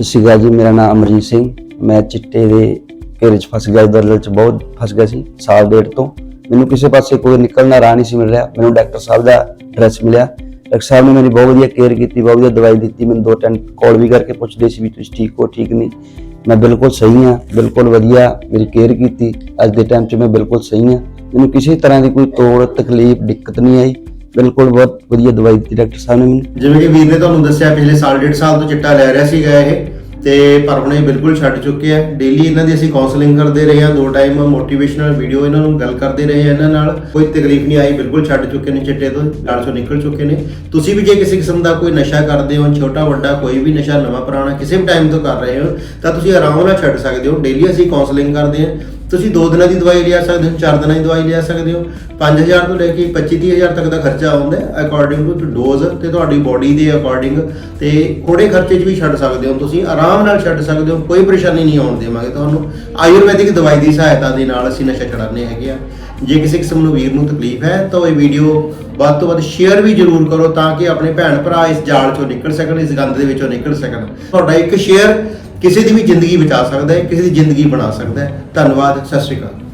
ਸਤਿ ਸ਼੍ਰੀ ਅਕਾਲ ਜੀ, ਮੇਰਾ ਨਾਮ ਅਮਰਜੀਤ ਸਿੰਘ। ਮੈਂ ਚਿੱਟੇ ਦੇ ਘੇਰੇ 'ਚ ਫਸ ਗਿਆ ਦਰਦਲ 'ਚ ਬਹੁਤ ਫਸ ਗਿਆ ਸੀ, ਸਾਲ ਡੇਢ ਤੋਂ। ਮੈਨੂੰ ਕਿਸੇ ਪਾਸੇ ਕੋਈ ਨਿਕਲਣਾ, ਰਾਹ ਨਹੀਂ ਸੀ ਮਿਲ ਰਿਹਾ ਮੈਨੂੰ ਡਾਕਟਰ ਸਾਹਿਬ ਦਾ ਐਡਰੈਸ ਮਿਲਿਆ। ਡਾਕਟਰ ਸਾਹਿਬ ਨੇ ਮੇਰੀ ਬਹੁਤ ਵਧੀਆ ਕੇਅਰ ਕੀਤੀ, ਬਹੁਤ ਵਧੀਆ ਦਵਾਈ ਦਿੱਤੀ। ਮੈਨੂੰ ਦੋ ਟਾਈਮ ਕਾਲ ਵੀ ਕਰਕੇ ਪੁੱਛਦੇ ਸੀ ਵੀ ਤੁਸੀਂ ਠੀਕ ਹੋ, ਠੀਕ ਨਹੀਂ। ਮੈਂ ਬਿਲਕੁਲ ਸਹੀ ਹਾਂ, ਬਿਲਕੁਲ ਵਧੀਆ ਮੇਰੀ ਕੇਅਰ ਕੀਤੀ। ਅੱਜ ਦੇ ਟਾਈਮ 'ਚ ਮੈਂ ਬਿਲਕੁਲ ਸਹੀ ਹਾਂ। ਮੈਨੂੰ ਕਿਸੇ ਤਰ੍ਹਾਂ ਦੀ ਕੋਈ ਤੋੜ ਤਕਲੀਫ, ਦਿੱਕਤ ਨਹੀਂ ਆਈ। ਬਿਲਕੁਲ ਬਹੁਤ ਵਧੀਆ ਦਵਾਈ ਦਿੱਤੀ ਡਾਕਟਰ ਸਾਹਿਬ ਨੇ ਮੈਨੂੰ। ਜਿਵੇਂ ਕਿ ਵੀਰ ਨੇ ਤੁਹਾਨੂੰ ਦੱਸਿਆ, ਪਿਛਲੇ ਸਾਲ ਡੇਢ ਸਾਲ ਤੋਂ ਚਿੱਟਾ ਲੈ ਰਿਹਾ ਸੀਗਾ ਇਹ, ਤੇ ਪਰ ਹੁਣ ਇਹ ਬਿਲਕੁਲ ਛੱਡ ਚੁੱਕੇ ਆ। ਡੇਲੀ ਇਹਨਾਂ ਦੀ ਅਸੀਂ ਕਾਉਂਸਲਿੰਗ ਕਰਦੇ ਰਹੇ ਹਾਂ, ਦੋ ਟਾਈਮ ਮੋਟੀਵੇਸ਼ਨਲ ਵੀਡੀਓ ਇਹਨਾਂ ਨੂੰ ਗੱਲ ਕਰਦੇ ਰਹੇ ਹਾਂ ਇਹਨਾਂ ਨਾਲ। ਕੋਈ ਤਕਲੀਫ ਨਹੀਂ ਆਈ, ਬਿਲਕੁਲ ਛੱਡ ਚੁੱਕੇ ਨੇ, ਚਿੱਟੇ ਤੋਂ ਲੜ ਚੋਂ ਨਿਕਲ ਚੁੱਕੇ ਨੇ। ਤੁਸੀਂ ਵੀ ਜੇ ਕਿਸੇ ਕਿਸਮ ਦਾ ਕੋਈ ਨਸ਼ਾ ਕਰਦੇ ਹੋ, ਛੋਟਾ ਵੱਡਾ ਕੋਈ ਵੀ ਨਸ਼ਾ, ਨਵਾਂ ਪੁਰਾਣਾ ਕਿਸੇ ਵੀ ਟਾਈਮ ਤੋਂ ਕਰ ਰਹੇ ਹੋ, ਤਾਂ ਤੁਸੀਂ ਆਰਾਮ ਨਾਲ ਛੱਡ ਸਕਦੇ ਹੋ। ਡੇਲੀ ਅਸੀਂ ਕਾਉਂਸਲਿੰਗ ਕਰਦੇ ਹਾਂ। ਤੁਸੀਂ 2 ਦਿਨਾਂ ਦੀ ਦਵਾਈ ਲਿਆ ਸਕਦੇ ਹੋ 4 ਦਿਨਾਂ ਦੀ ਦਵਾਈ ਲਿਆ ਸਕਦੇ ਹੋ। 5000 ਤੋਂ ਲੈ ਕੇ 25-30000 ਤੱਕ ਦਾ ਖਰਚਾ ਆਉਂਦਾ ਅਕੋਰਡਿੰਗ ਟੂ ਡੋਜ਼ ਤੇ ਤੁਹਾਡੀ ਬੋਡੀ ਦੇ ਅਕੋਰਡਿੰਗ ਤੇ ਥੋੜੇ ਖਰਚੇ 'ਚ ਵੀ ਛੱਡ ਸਕਦੇ ਹੋ ਤੁਸੀਂ, ਆਰਾਮ ਨਾਲ ਛੱਡ ਸਕਦੇ ਹੋ, ਕੋਈ ਪਰੇਸ਼ਾਨੀ ਨਹੀਂ ਆਉਣ ਦੇਵਾਂਗੇ ਤੁਹਾਨੂੰ। ਆਯੁਰਵੈਦਿਕ ਦਵਾਈ ਦੀ ਸਹਾਇਤਾ ਦੇ ਨਾਲ ਅਸੀਂ ਨਸ਼ਾ ਛਡਾਉਂਦੇ ਹੈਗੇ ਆ ਜੇ ਕਿਸੇ ਕਿਸਮ ਨੂੰ ਵੀਰ ਨੂੰ ਤਕਲੀਫ ਹੈ, ਤਾਂ ਇਹ ਵੀਡੀਓ ਵੱਧ ਤੋਂ ਵੱਧ ਸ਼ੇਅਰ ਵੀ ਜ਼ਰੂਰ ਕਰੋ ਤਾਂ ਕਿ ਆਪਣੇ ਭੈਣ ਭਰਾ ਇਸ ਜਾਲ 'ਚੋਂ ਨਿਕਲ ਸਕਣ, ਇਸ ਗੰਦ ਦੇ ਵਿੱਚੋਂ ਨਿਕਲ ਸਕਣ। ਤੁਹਾਡਾ ਇੱਕ ਸ਼ੇਅਰ ਕਿਸੇ ਦੀ ਵੀ ਜ਼ਿੰਦਗੀ ਬਚਾ ਸਕਦਾ ਹੈ, ਕਿਸੇ ਦੀ ਜ਼ਿੰਦਗੀ ਬਣਾ ਸਕਦਾ ਹੈ। ਧੰਨਵਾਦ, ਸਤਿ ਸ਼੍ਰੀ ਅਕਾਲ।